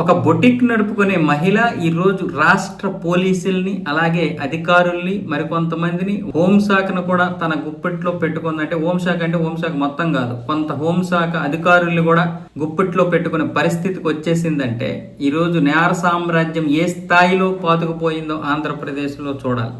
ఒక బొటిక్ నడుపుకునే మహిళ ఈరోజు రాష్ట్ర పోలీసుల్ని అలాగే అధికారుల్ని మరికొంతమందిని హోంశాఖను కూడా తన గుప్పిట్లో పెట్టుకుందంటే హోంశాఖ అంటే హోంశాఖ మొత్తం కాదు. కొంత హోంశాఖ అధికారుల్ని కూడా గుప్పెట్లో పెట్టుకునే పరిస్థితికి వచ్చేసిందంటే ఈరోజు నేర సామ్రాజ్యం ఏ స్థాయిలో పాతుకుపోయిందో ఆంధ్రప్రదేశ్లో చూడాలి.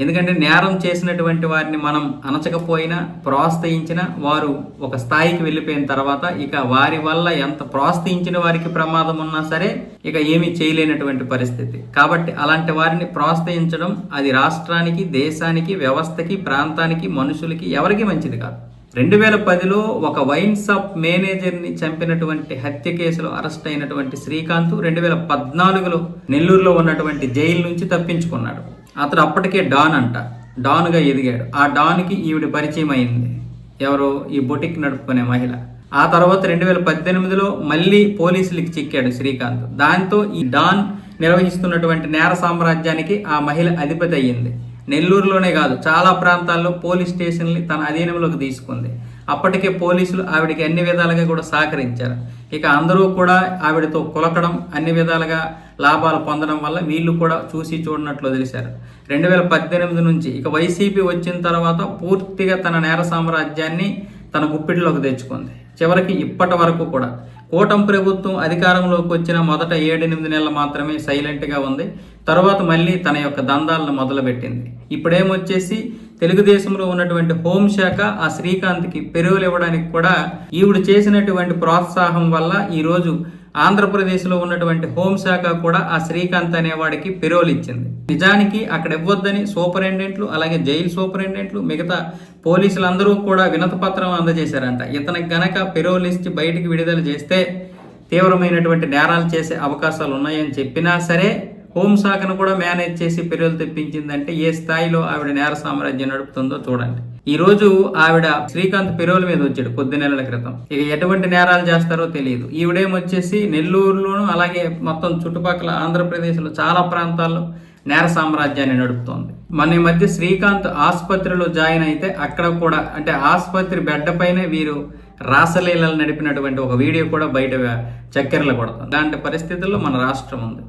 ఎందుకంటే నేరం చేసినటువంటి వారిని మనం అనచకపోయినా ప్రోత్సహించినా వారు ఒక స్థాయికి వెళ్ళిపోయిన తర్వాత ఇక వారి వల్ల ఎంత ప్రోత్సహించిన వారికి ప్రమాదం ఉన్నా సరే ఇక ఏమీ చేయలేనటువంటి పరిస్థితి. కాబట్టి అలాంటి వారిని ప్రోత్సహించడం అది రాష్ట్రానికి దేశానికి వ్యవస్థకి ప్రాంతానికి మనుషులకి ఎవరికి మంచిది కాదు. రెండు వేల పదిలో ఒక వైన్ షాప్ మేనేజర్ని చంపినటువంటి హత్య కేసులో అరెస్ట్ అయినటువంటి శ్రీకాంత్ రెండు వేల పద్నాలుగులో నెల్లూరులో ఉన్నటువంటి జైలు నుంచి తప్పించుకున్నాడు. అతడు అప్పటికే డాన్ అంట. డాన్గా ఎదిగాడు. ఆ డాన్కి ఈవిడ పరిచయం అయింది. ఎవరు ఈ బొటిక్ నడుపుకునే మహిళ. ఆ తర్వాత రెండు వేల పద్దెనిమిదిలో మళ్ళీ పోలీసులకి చిక్కాడు శ్రీకాంత్. దాంతో ఈ డాన్ నిర్వహిస్తున్నటువంటి నేర సామ్రాజ్యానికి ఆ మహిళ అధిపతి అయ్యింది. నెల్లూరులోనే కాదు చాలా ప్రాంతాల్లో పోలీస్ స్టేషన్ని తన అధీనంలోకి తీసుకుంది. అప్పటికే పోలీసులు ఆవిడకి అన్ని విధాలుగా కూడా సహకరించారు. ఇక అందరూ కూడా ఆవిడతో కులకడం అన్ని విధాలుగా లాభాలు పొందడం వల్ల వీళ్ళు కూడా చూసి చూడనట్లు వదిలేశారు రెండు వేల పద్దెనిమిది నుంచి ఇక వైసీపీ వచ్చిన తర్వాత పూర్తిగా తన నేర సామ్రాజ్యాన్ని తన గుప్పిటిలోకి తెచ్చుకుంది. చివరికి ఇప్పటి వరకు కూడా కూటమి ప్రభుత్వం అధికారంలోకి వచ్చిన మొదట ఏడెనిమిది నెలలు మాత్రమే సైలెంట్గా ఉంది. తర్వాత మళ్ళీ తన యొక్క దందాలను మొదలుపెట్టింది. ఇప్పుడేమొచ్చేసి తెలుగుదేశంలో ఉన్నటువంటి హోంశాఖ ఆ శ్రీకాంత్కి పెరుగులు ఇవ్వడానికి కూడా ఈవిడ చేసినటువంటి ప్రోత్సాహం వల్ల ఈరోజు ఆంధ్రప్రదేశ్లో ఉన్నటువంటి హోంశాఖ కూడా ఆ శ్రీకాంత్ అనేవాడికి పెరోల్ ఇచ్చింది. నిజానికి అక్కడ ఇవ్వద్దని సూపరింటెండెంట్లు అలాగే జైలు సూపరింటెండెంట్లు మిగతా పోలీసులందరూ కూడా వినతపత్రం అందజేశారంట. ఇతనికి గనక పెరోలు ఇచ్చి బయటికి విడుదల చేస్తే తీవ్రమైనటువంటి నేరాలు చేసే అవకాశాలు ఉన్నాయని చెప్పినా సరే హోంశాఖను కూడా మేనేజ్ చేసి పెరుగులు తెప్పించిందంటే ఏ స్థాయిలో ఆవిడ నేర సామ్రాజ్యం నడుపుతుందో చూడండి. ఈ రోజు ఆవిడ శ్రీకాంత్ పెరోల్ మీద వచ్చాడు కొద్ది నెలల క్రితం. ఇక ఎటువంటి నేరాలు చేస్తారో తెలియదు. ఈవిడేమొచ్చేసి నెల్లూరులోను అలాగే మొత్తం చుట్టుపక్కల ఆంధ్రప్రదేశ్లో చాలా ప్రాంతాల్లో నేర సామ్రాజ్యాన్ని నడుపుతోంది. మన ఈ మధ్య శ్రీకాంత్ ఆసుపత్రిలో జాయిన్ అయితే అక్కడ కూడా అంటే ఆసుపత్రి బెడ్ పైనే వీరు రాసలీలలు నడిపినటువంటి ఒక వీడియో కూడా బయట చక్కెరలు కొడతాం అలాంటి పరిస్థితుల్లో మన రాష్ట్రం ఉంది.